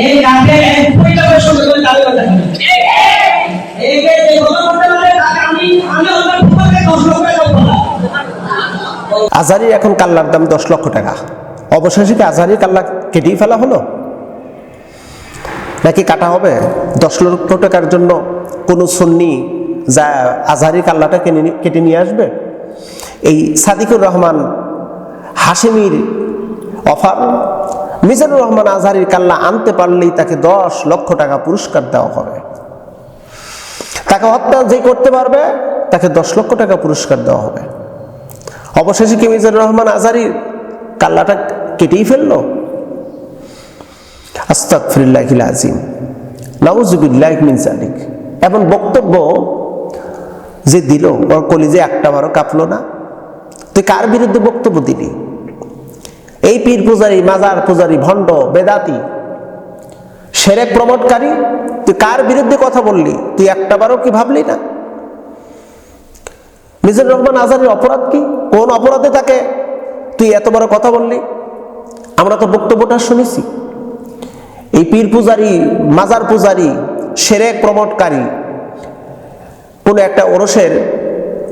এই আজারির এখন কাল্লার দাম দশ লক্ষ টাকা। অবশেষে কি আজারির কাল্লা কেটেই ফেলা হলো? নাকি কাটা হবে? দশ লক্ষ টাকার জন্য কোনো সন্নি যা আজহারি কাল্লাটা কেটে নিয়ে আসবে? এই সাদিকুর রহমান হাসিমির অফার। মিজানুর রহমান আজহারির কাল্লা আনতে পারলেই তাকে দশ লক্ষ টাকা পুরস্কার দেওয়া হবে। তাকে হত্যা যে করতে পারবে, তাকে দশ লক্ষ টাকা পুরস্কার দেওয়া হবে। অবশেষে কি মিজানুর রহমান আজারির কাল্লাটা কেটেই ফেলল? আস্তাকফিরুল্লাহিল আজিম নাউজুবিল্লাহ মিন এমন বক্তব্য যে দিল, ওর কলিজে একটা বারও কাঁপলো না। তুই কার বিরুদ্ধে বক্তব্য দিলি? এই পীর পূজারী, মাজার পূজারী, ভণ্ড, বেদাতি, সেরেক প্রমোটকারী তুই কার বিরুদ্ধে কথা বললি? তুই একটা বারও কি ভাবলি না? মিজানুর রহমান আজারের অপরাধ কি? কোন অপরাধে তাকে তুই এত বড় কথা বললি? আমরা তো বক্তব্যটা শুনেছি। এই পীর পূজারী, মাজার পূজারী, সেরেক প্রমোটকারী কোন একটা ওরসের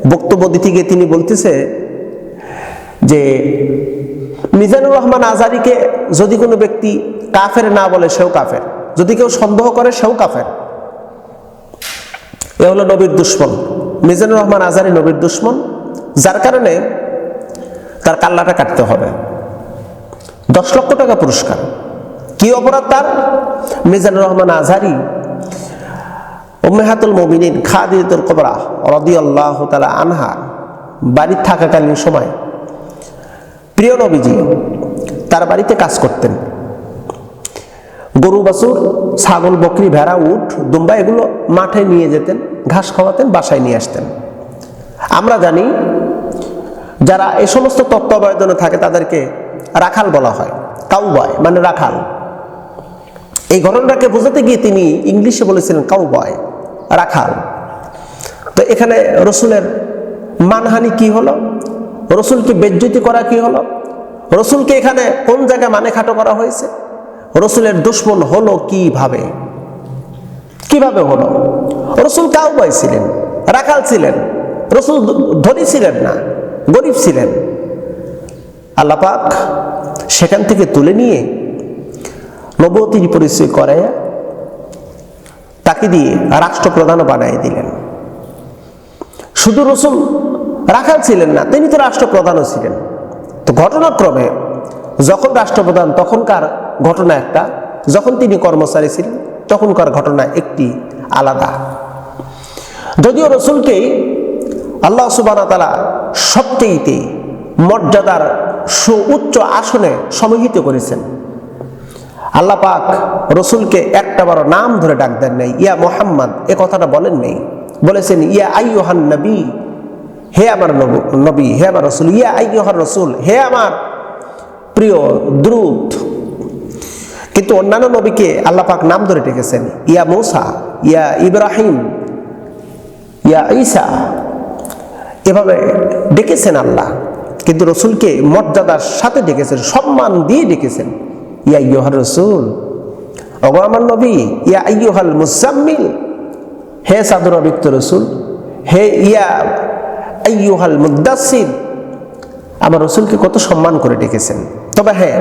বক্তব্য দিতে গিয়ে তিনি বলতেছে যে মিজানুর রহমান আজারিকে যদি কোনো ব্যক্তি কাফের না বলে, সেও কাফের। যদি কেউ সন্দেহ করে, সেও কাফের। এ হলো নবীর দুশ্মন। মিজানুর রহমান আজারি নবীর দুশ্মন, যার কারণে তার কাল্লাটা কাটতে হবে। দশ লক্ষ টাকা পুরস্কার। কি অপরাধ তার? মিজানুর রহমান আজহারি উম্মেহাতুল মমিনিন খাদিদুল কবরা রদি আল্লাহ তালা আনহা বাড়ির থাকাকালীন সময় প্রিয় নবীজি, তার বাড়িতে কাজ করতেন। গরু, বাছুর, ছাগল, বকরি, ভেড়া উঠ দুম্বা এগুলো মাঠে নিয়ে যেতেন, ঘাস খাওয়াতেন, বাসায় নিয়ে আসতেন। আমরা জানি, যারা এই সমস্ত তত্ত্বাবধানে থাকে তাদেরকে রাখাল বলা হয়, কাউবয় মানে রাখাল। এই ঘটনাটাকে বোঝাতে গিয়ে তিনি ইংলিশে বলেছিলেন কাউবয়, রাখাল। তো এখানে রসুলের মানহানি কি হলো? রসুলকে বেজ্জতি করা কি হলো? রসুলকে এখানে কোন জায়গায় মানে খাটো করা হয়েছে? রসুলের দুশ্মন হলো কীভাবে? কীভাবে হলো? রসুল কাউবয় ছিলেন, রাখাল ছিলেন, রসুল ধনী ছিলেন না, গরিব ছিলেন। আল্লাপাক সেখান থেকে তুলে নিয়ে নবতির পরিচয় করে তাকে দিয়ে রাষ্ট্রপ্রধান বানিয়ে দিলেন। শুধু রসুল রাখাল ছিলেন না, তিনি তো রাষ্ট্রপ্রধানও ছিলেন। তো ঘটনাক্রমে যখন রাষ্ট্রপ্রধান, তখনকার ঘটনা একটা, যখন তিনি কর্মচারী ছিলেন, তখনকার ঘটনা একটি আলাদা। যদিও রসুলকে আল্লাহ সুবান তালা সবচেয়েতে মর্যাদার সুউচ্চ আসনে সমাহিত করেছেন। আল্লাহ পাক রসুলকে একটা বড় নাম ধরে ডাক দেন নাই, ইয়া মোহাম্মদ, এ কথাটা বলেন নেই। বলেছেন, ইয়া আইয়ুহান নবী হে আমার নব- হে আমার রসুল, ইয়া আইয়ুহার রসুল, হে আমার প্রিয়, দ্রুত। কিন্তু অন্যান্য নবীকে আল্লাহ পাক নাম ধরে ডেকেছেন, ইয়া মৌসা, ইয়া ইব্রাহিম, ইয়া ঈসা। এভাবে ডেকেছেন আল্লাহ। কিন্তু রসুলকে মর্যাদার সাথে ডেকেছেন, সম্মান দিয়ে ডেকেছেন, ইয়া ইয়োহার রসুল অগো আমার নবী, ইয়া আইয়ুহাল মুজাম্মিল, হে সাদর অবিক্ত রসুল, হে ইয়া আইয়ুহাল মুদাসির আমার রসুলকে কত সম্মান করে ডেকেছেন। তবে হ্যাঁ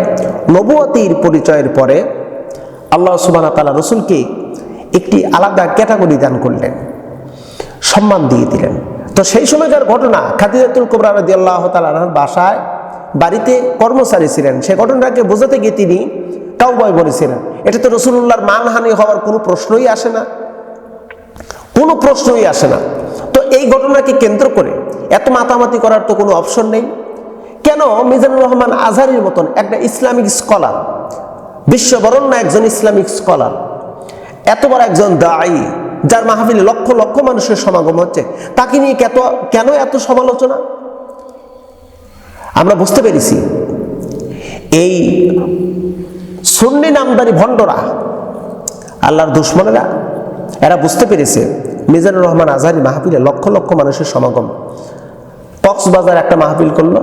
নবুয়তির পরিচয়ের পরে আল্লাহ সুবাহ তালা রসুলকে একটি আলাদা ক্যাটাগরি দান করলেন। সম্মান দিয়ে দিলেন। তো সেই সময়কার ঘটনা, খাদিজাতুল কোবরা রাদি আল্লাহ তালার বাসায় বাড়িতে কর্মচারী ছিলেন। সে ঘটনাকে বোঝাতে গিয়ে তিনি কাউবয় বলেছিলেন, এটা তো রসুল্লাহর মানহানি হওয়ার কোনো প্রশ্নই আসে না। কোনো প্রশ্নই আসে না। তো এই ঘটনাকে কেন্দ্র করে এত মাতামাতি করার তো কোনো অপশন নেই। কেন? মিজানুর রহমান আজহারির মতন একটা ইসলামিক স্কলার, বিশ্ববরণ্য একজন ইসলামিক স্কলার, এত বড় একজন দায়ী, যার মাহফিলে লক্ষ লক্ষ মানুষের সমাগম হচ্ছে। তাকে নিয়ে কত কেন এত সমালোচনা? আমরা বুঝতে পেরেছি, এই সুন্নি নামদারি ভণ্ডরা, আল্লাহর দুশ্মনেরা, এরা বুঝতে পেরেছে মিজানুর রহমান আজহারি মাহফিলে লক্ষ লক্ষ মানুষের সমাগম। কক্সবাজার একটা মাহফিল করল।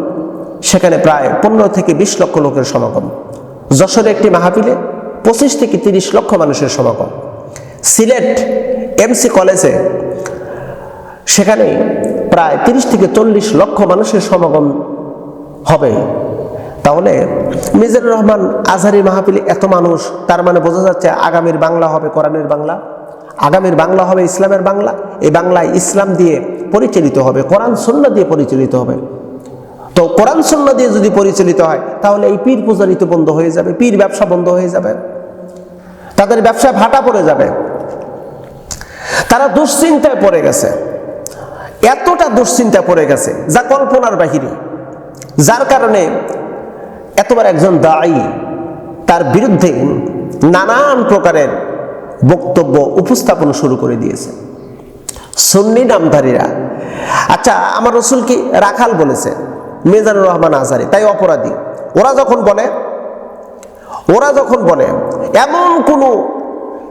সেখানে প্রায় পনেরো থেকে বিশ লক্ষ লোকের সমাগম। যশোরে একটি মাহফিলে পঁচিশ থেকে তিরিশ লক্ষ মানুষের সমাগম। সিলেট এমসি কলেজে সেখানে প্রায় তিরিশ থেকে চল্লিশ লক্ষ মানুষের সমাগম হবে। তাহলে মিজানুর রহমান আজহারি মাহফিলে এত মানুষ, তার মানে বোঝা যাচ্ছে আগামীর বাংলা হবে কোরআনের বাংলা, আগামীর বাংলা হবে ইসলামের বাংলা। এই বাংলায় ইসলাম দিয়ে পরিচালিত হবে, কোরআন সন্না দিয়ে পরিচালিত হবে। তো কোরআন সন্না দিয়ে যদি পরিচালিত হয়, তাহলে এই পীর পূজারি তো বন্ধ হয়ে যাবে, পীর ব্যবসা বন্ধ হয়ে যাবে। তাদের ব্যবসা ভাটা পড়ে যাবে। তারা দুশ্চিন্তায় পড়ে গেছে। এতটা দুশ্চিন্তায় পড়ে গেছে, যা কল্পনার বাহিরে। যার কারণে এতবার একজন দায়ী, তার বিরুদ্ধে নানান প্রকারের বক্তব্য উপস্থাপন শুরু করে দিয়েছে। সুন্নি নামধারীরা আচ্ছা আমার রসুল কি রাখাল বলেছে? মেজানুর রহমান আজারি তাই অপরাধী। ওরা যখন বলে, ওরা যখন বলে, এমন কোনো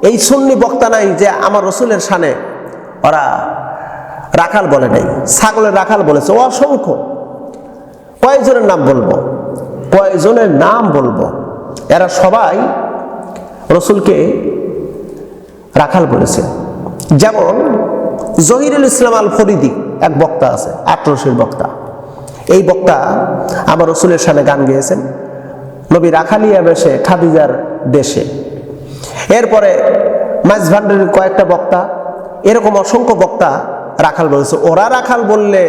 এই সুন্নি বক্তা নাই যে আমার রসুলের সানে ওরা রাখাল বলে নাই, ছাগলের রাখাল বলেছে। অসংখ্য। কয়েকজনের নাম বলব, কয়েকজনের নাম বলব। এরা সবাই রসুলকে রাখাল বলেছে। যেমন জহিরুল ইসলাম আল ফরিদি এক বক্তা আছে আটরশির বক্তা। এই বক্তা আমার রসুলের সামনে গান গেয়েছেন। নবী রাখালিয়া বেশে খাদিজার দেশে। এরপরে মাইজ ভান্ডারের কয়েকটা বক্তা, এরকম অসংখ্য বক্তা রাখাল বলেছে। ওরা রাখাল বললে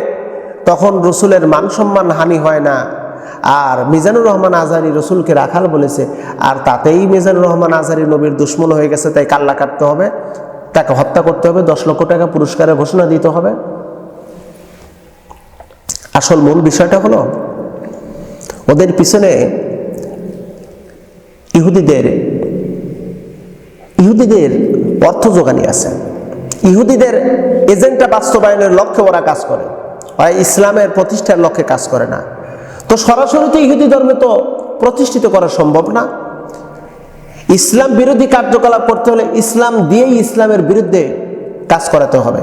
তখন রসুলের মান সম্মান হানি হয় না। আর মিজানুর রহমান আজারি রসুলকে রাখাল বলেছে, আর তাতেই মিজানুর রহমান আজারি নবীর দুশ্মন হয়ে গেছে, তাই কাল্লা কাটতে হবে, তাকে হত্যা করতে হবে, দশ লক্ষ টাকা পুরস্কারের ঘোষণা দিতে হবে। আসল মূল বিষয়টা হলো, ওদের পিছনে ইহুদিদের ইহুদিদের অর্থ যোগানি আছে। ইহুদিদের এজেন্টটা বাস্তবায়নের লক্ষ্যে ওরা কাজ করে ওরা ইসলামের প্রতিষ্ঠার লক্ষ্যে কাজ করে না। তো সরাসরি তো ইহুদি ধর্মে তো প্রতিষ্ঠিত করা সম্ভব না। ইসলাম বিরোধী কার্যকলাপ করতে হলে ইসলাম দিয়েই ইসলামের বিরুদ্ধে কাজ করাতে হবে।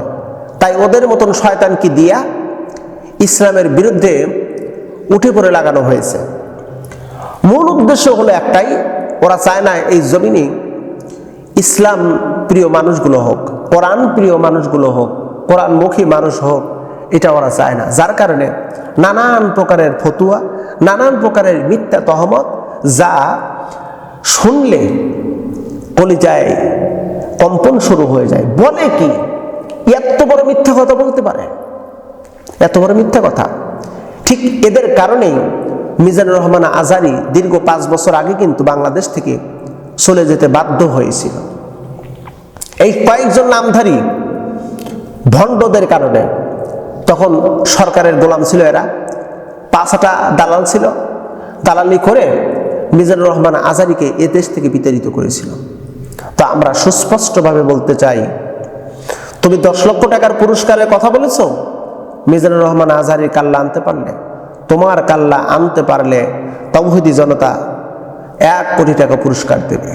তাই ওদের মতন শয়তানকে দিয়া ইসলামের বিরুদ্ধে উঠে পড়ে লাগানো হয়েছে। মূল উদ্দেশ্য হলো একটাই, ওরা চায় না এই জমিনে ইসলাম প্রিয় মানুষগুলো হোক, কোরআন প্রিয় মানুষগুলো হোক, কোরআনমুখী মানুষ হোক, এটা ওরা চায় না। যার কারণে নানান প্রকারের ফতুয়া, নানান প্রকারের মিথ্যা তহমত যা শুনলে কলিজায় কম্পন শুরু হয়ে যায়। বলে কি? এত বড় মিথ্যা কথা বলতে পারে? এত বড় মিথ্যা কথা। ঠিক এদের কারণেই মিজানুর রহমান আজারি দীর্ঘ পাঁচ বছর আগে কিন্তু বাংলাদেশ থেকে চলে যেতে বাধ্য হয়েছিল। এই কয়েকজন নামধারী ভণ্ডদের কারণে তখন সরকারের গোলাম ছিল এরা, পাঁচটা দালাল ছিল। দালালি করে মিজানুর রহমান আজারিকে এ দেশ থেকে বিতাড়িত করেছিল। তো আমরা সুস্পষ্টভাবে বলতে চাই, তুমি দশ লক্ষ টাকার পুরস্কারের কথা বলেছ? মিজানুর রহমান আজহারির কাল্লা আনতে পারলে, তোমার কাল্লা আনতে পারলে তৌহিদি জনতা এক কোটি টাকা পুরস্কার দেবে।